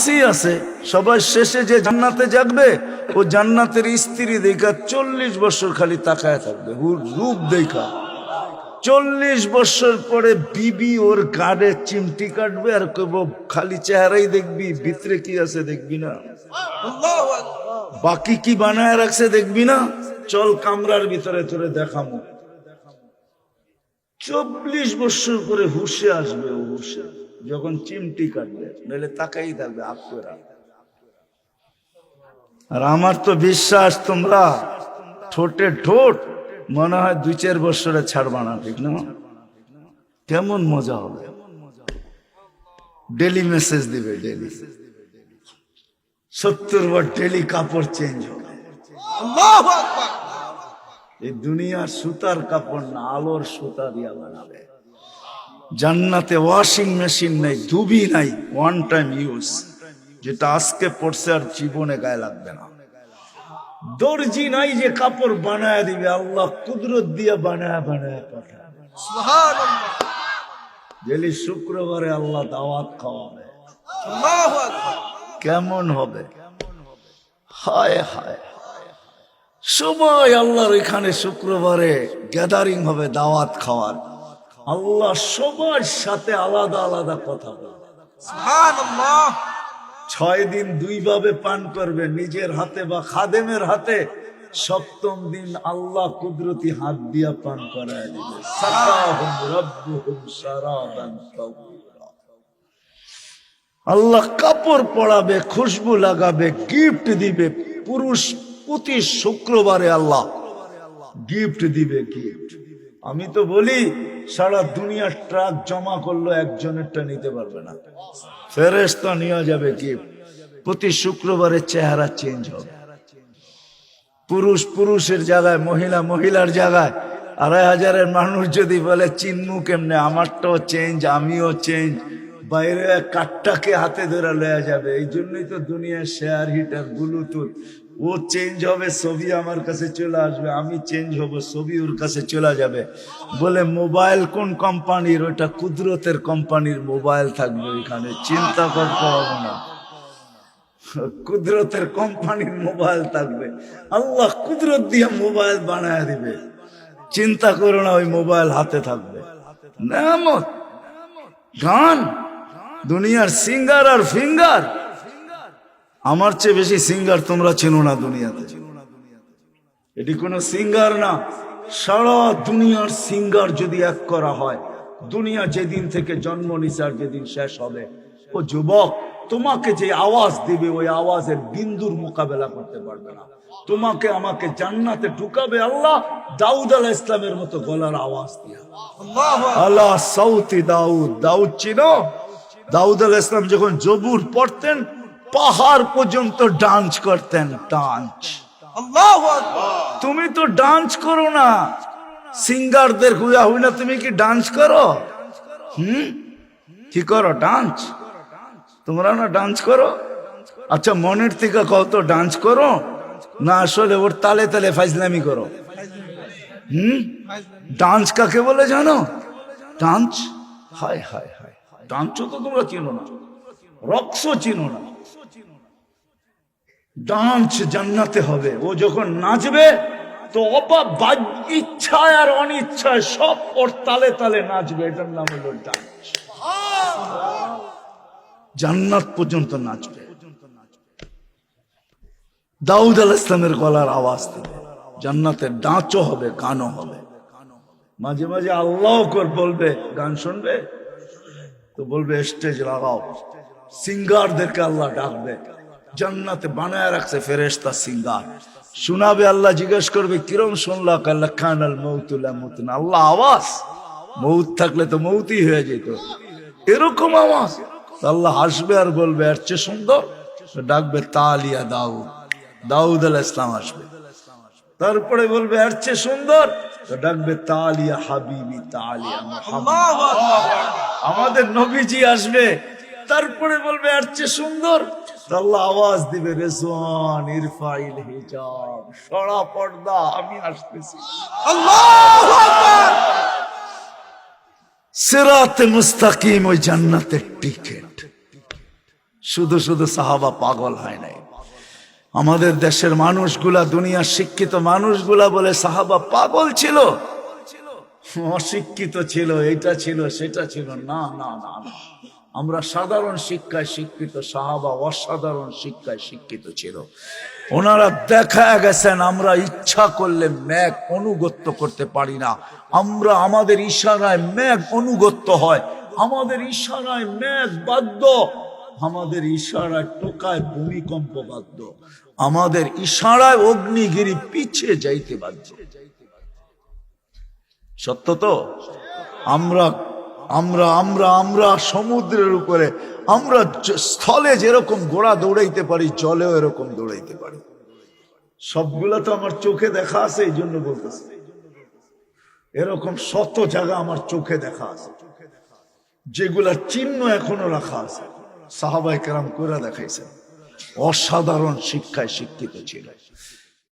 হাদিসেই আছে, সবার শেষে যে জান্নাতে যাবে, ও জান্নাতের স্ত্রী দেখা চল্লিশ বছর খালি তাকায় থাকবে রূপ দেখা। চল্লিশ বছর পরে বিবি ওর গাড়ে চিমটি কাটবে আর কব খালি চেহারাই দেখবি, ভিতরে কি আছে দেখবি না। বাকি কি বানায় রাখছে দেখবি না? চল কামরার ভিতরে তোরে দেখামো। চব্বিশ বছর পরে হুশে আসবে ও হুসে যখন চিমটি কাটবে নাহলে তাকাই থাকবে আপনারা আর আমার তো বিশ্বাস তোমরা, ঠোঁটে ঠোঁট, মনে হয় দুই চার বছরে ছাড়বা না, ঠিক না? কেমন মজা হবে। ডেলি মেসেজ দিবে ডেলি সত্তর বার ডেলি কাপড় চেঞ্জ হবে। এই দুনিয়ার সুতার কাপড় না আলোর সুতা দিয়া বানাবে। জান্নাতে ওয়াশিং মেশিন নাই ধুবি নাই ওয়ান টাইম ইউজ যেটা আজকে পড়ছে আর জীবনে গায়ে লাগবে না। দর্জি নাই যে কাপড় বানায় দিবে আল্লাহ কুদরত দিয়ে বানায় বানায় জেলি শুক্রবারে আল্লাহ দাওয়াত খাওয়াবে। কেমন হবে? হায় হায়। সময় আল্লাহর এখানে শুক্রবারে গ্যাদারিং হবে দাওয়াত খাওয়ার। আল্লাহ সবার সাথে আলাদা আলাদা কথা বলবে ছয় দিন দুই ভাবে পান করবে নিজের হাতে বা খাদেমের হাতে। সপ্তম দিন আল্লাহ কুদরতি হাত দিয়া পান করায় দিবে। আল্লাহ কাপড় পরাবে খুশবু লাগাবে গিফট দিবে পুরুষ প্রতি শুক্রবারে আল্লাহ গিফট দিবে গিফট আমি তো বলি সারা দুনিয়ার ট্রাক জমা করল একজনেরটা নিতে পারবে না। ফেরেস্তা নিয়ে যাবে গিফট প্রতি শুক্রবারে চেহারা চেঞ্জ হবে। পুরুষ পুরুষের জায়গায় মহিলা মহিলার জায়গায় আড়াই হাজারের মানুষ যদি বলে চিনমু কেমনে? আমারটাও চেঞ্জ আমিও চেঞ্জ বাইরে কাঠটাকে হাতে ধরে লয়া যাবে। এই জন্যই তো দুনিয়ার শেয়ার হিটার ব্লুটুথ ও চেঞ্জ হবে, ছবি আমার কাছে চলে আসবে, আমি চেঞ্জ হব, ছবি ওর কাছে চলে যাবে। বলে, মোবাইল কোন কোম্পানির ওটা কুদরতের কোম্পানির মোবাইল থাকবে ওইখানে, চিন্তা করতে হবে না। কুদরতের কোম্পানির মোবাইল থাকবে। আল্লাহ কুদরত দিয়ে মোবাইল বানায় দিবে। চিন্তা করো না, ওই মোবাইল হাতে থাকবে। নামত গান, দুনিয়ার সিঙ্গার আর ফিঙ্গার আমার চেয়ে বেশি সিঙ্গার তোমরা চেনো না দুনিয়াতে। এটি কোনো সিঙ্গার না। সারা দুনিয়ার সিঙ্গার যদি এক করা হয় দুনিয়া যেদিন থেকে জন্ম নিসার যেদিন শেষ হবে ও যুবক তোমাকে যে আওয়াজ দিবে ওই আওয়াজের বিন্দুর মোকাবেলা করতে পারবে না। তোমাকে আমাকে জান্নাতে ঢুকাবে আল্লাহ দাউদ আলাহ ইসলামের মতো গলার আওয়াজ দিয়া। আল্লাহ সাউতি দাউদ দাউদ চিনো? দাউদ আলাহ ইসলাম যখন জবুর পড়তেন পাহাড় পর্যন্ত ডান্স করতেন ডান্স। তুমি তো ডান্স করো না। সিঙ্গারদের হুয়া হুই না তুমি কি ডান্স করো? হুম? কি করো ডান্স? তোমরা না ডান্স করো? আচ্ছা মনের থেকে কত ডান্স করো? না আসলে ওর তালে তালে ফাইজলামি করো। হুম? ডান্স কাকে বলে জানো? ডান্স? হায় হায় হায়। ডান্সও তো তোমরা চিনো না। রক্সও চিনো না। ডান্স জান্নাতে হবে। ও যখন নাচবে, তো অপা ইচ্ছায় আর অনিচ্ছায় সব ওর তালে তালে নাচবে। এটার নাম হলো ডান্স। জান্নাত পর্যন্ত নাচবে। দাউদ আল ইসলামের গলার আওয়াজ দেবে। জান্নাতের ডাঁচও হবে, গানও হবে। মাঝে মাঝে আল্লাহ কর বলবে, গান শুনবে? তো বলবে, স্টেজ লাগাও। সিঙ্গারদেরকে আল্লাহ ডাকবে। জান্নাতে বানায় রাখছে ফেরেস্তা সিঙ্গার শোনাবে আল্লাহ জিজ্ঞেস করবে কিরম শুনলা? আল্লাহ খান আল মৌতুল্লাহ মৌতুন আল্লাহ আওয়াজ। মৌত থাকলে তো মৌতই হয়ে যেত। এরকম আওয়াজ। আল্লাহ হাসবে আর বলবে এর চেয়ে সুন্দর? ডাকবে তালিয়া দাউদ। দাউদ আল ইসলাম আসবে। তারপরে বলবে এর চেয়ে সুন্দর? তো ডাকবে তালিয়া হাবিবি তালিয়া আমাদের নবীজি আসবে। তারপরে বলবে এর চেয়ে সুন্দর? আল্লাহ আওয়াজ দিবে রেজওয়ান ইরফাইল হিজাব। সরা পর্দা আমি আসতেছি। সিরাতে মুস্তাকিম ওই জান্নাতের টিকেট। শুধু শুধু সাহাবা পাগল হয় নাই। আমাদের দেশের মানুষগুলা দুনিয়ার শিক্ষিত মানুষগুলা বলে সাহাবা পাগল ছিল। অশিক্ষিত ছিল এটা ছিল সেটা ছিল। না না না না। আমরা সাধারণ শিক্ষায় শিক্ষিত, সাহাবা অসাধারণ শিক্ষায় শিক্ষিত ছিল। ওনারা দেখা গেছেন, আমরা ইচ্ছা করলে ম্যাগ অনুগত্য করতে পারি না। আমরা আমাদের ইশারায় ম্যাগ অনুগত্য হয়। আমাদের ইশারায় ম্যাগ বাধ্য। আমাদের ইশারায় টোকায় ভূমিকম্প বাধ্য। আমাদের ইশারায় অগ্নিগিরি পিছিয়ে যাইতে বাধ্য। সত্য তো? আমরা আমরা আমরা আমরা সমুদ্রের উপরে, আমরা স্থলে যেরকম ঘোড়া দৌড়াইতে পারি, জলেও এরকম দৌড়াইতে পারি। সবগুলা তো আমার চোখে দেখা আছে, এই জন্য বলতেছে। এরকম শত জায়গা আমার চোখে দেখা আছে। যেগুলা চিহ্ন এখনও রাখা আছে। সাহাবাই কেরাম করে দেখাইছে অসাধারণ শিক্ষায় শিক্ষিত ছিল